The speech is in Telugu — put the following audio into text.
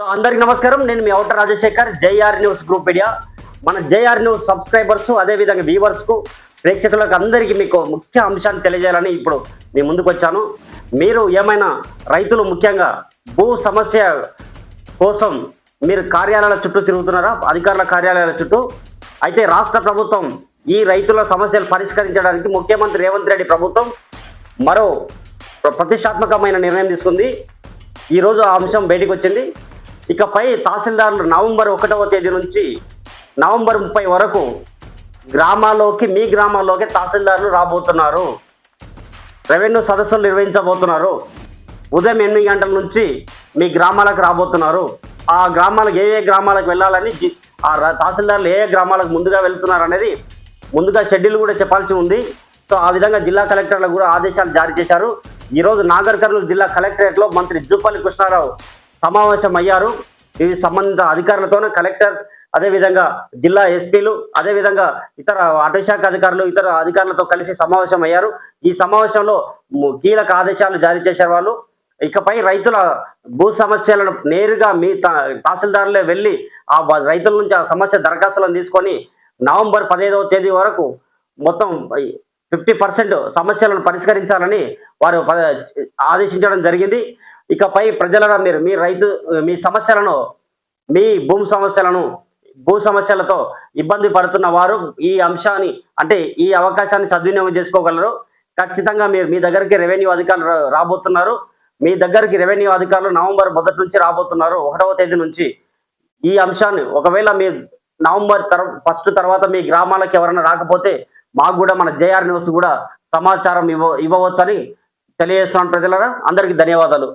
సో అందరికి నమస్కారం. నేను మీ outer Rajasekhar JR news group media. మన జేఆర్ న్యూస్ సబ్స్క్రైబర్స్ అదేవిధంగా వ్యూవర్స్కు ప్రేక్షకులకు అందరికీ మీకు ముఖ్య అంశాన్ని తెలియజేయాలని ఇప్పుడు మీ ముందుకు వచ్చాను. మీరు ఏమైనా రైతులు ముఖ్యంగా భూ సమస్య కోసం మీరు కార్యాలయాల చుట్టూ తిరుగుతున్నారా? అధికారుల కార్యాలయాల చుట్టూ? అయితే రాష్ట్ర ప్రభుత్వం ఈ రైతుల సమస్యలు పరిష్కరించడానికి ముఖ్యమంత్రి రేవంత్ రెడ్డి ప్రభుత్వం మరో ప్రతిష్టాత్మకమైన నిర్ణయం తీసుకుంది. ఈరోజు ఆ అంశం బయటకు వచ్చింది. ఇకపై తహసీల్దారులు నవంబర్ ఒకటవ తేదీ నుంచి నవంబర్ ముప్పై వరకు గ్రామాల్లోకి మీ గ్రామాల్లోకి తహసీల్దారులు రాబోతున్నారు. రెవెన్యూ సదస్సులు నిర్వహించబోతున్నారు. ఉదయం ఎనిమిది గంటల నుంచి మీ గ్రామాలకు రాబోతున్నారు. ఆ గ్రామాలకు ఏ ఏ గ్రామాలకు వెళ్ళాలని ఆ తహసీల్దారులు ఏ ఏ గ్రామాలకు ముందుగా వెళ్తున్నారు అనేది ముందుగా షెడ్యూల్ కూడా చెప్పాల్సి ఉంది. సో ఆ విధంగా జిల్లా కలెక్టర్లకు కూడా ఆదేశాలు జారీ చేశారు. ఈరోజు నాగర్ కర్నూలు జిల్లా కలెక్టరేట్లో మంత్రి జూపల్లి కృష్ణారావు సమావేశం అయ్యారు ఇవి సంబంధిత అధికారులతోనూ కలెక్టర్ అదేవిధంగా జిల్లా ఎస్పీలు అదేవిధంగా ఇతర అటవీశాఖ అధికారులు ఇతర అధికారులతో కలిసి సమావేశం అయ్యారు ఈ సమావేశంలో కీలక ఆదేశాలు జారీ చేశారు వాళ్ళు. ఇకపై రైతుల భూ సమస్యలను నేరుగా మీ తహసీల్దారులే వెళ్ళి ఆ రైతుల నుంచి ఆ సమస్య దరఖాస్తులను తీసుకొని నవంబర్ పదిహేదవ తేదీ వరకు మొత్తం ఫిఫ్టీ పర్సెంట్ సమస్యలను పరిష్కరించాలని వారు ప- ఆదేశించడం జరిగింది. ఇకపై ప్రజలను మీరు మీ రైతు మీ సమస్యలను మీ భూమి సమస్యలను భూ సమస్యలతో ఇబ్బంది పడుతున్న వారు ఈ అంశాన్ని అంటే ఈ అవకాశాన్ని సద్వినియోగం చేసుకోగలరు. ఖచ్చితంగా మీరు మీ దగ్గరికి రెవెన్యూ అధికారులు రాబోతున్నారు. మీ దగ్గరికి రెవెన్యూ అధికారులు నవంబర్ మొదటి నుంచి రాబోతున్నారు. ఒకటవ తేదీ నుంచి ఈ అంశాన్ని ఒకవేళ మీ నవంబర్ తర్ ఫస్ట్ తర్వాత మీ గ్రామాలకు ఎవరైనా రాకపోతే మాకు కూడా మన జేఆర్ న్యూస్ కూడా సమాచారం ఇవ్వ ఇవ్వవచ్చని తెలియజేస్తున్నాను ప్రజలరా. అందరికీ ధన్యవాదాలు.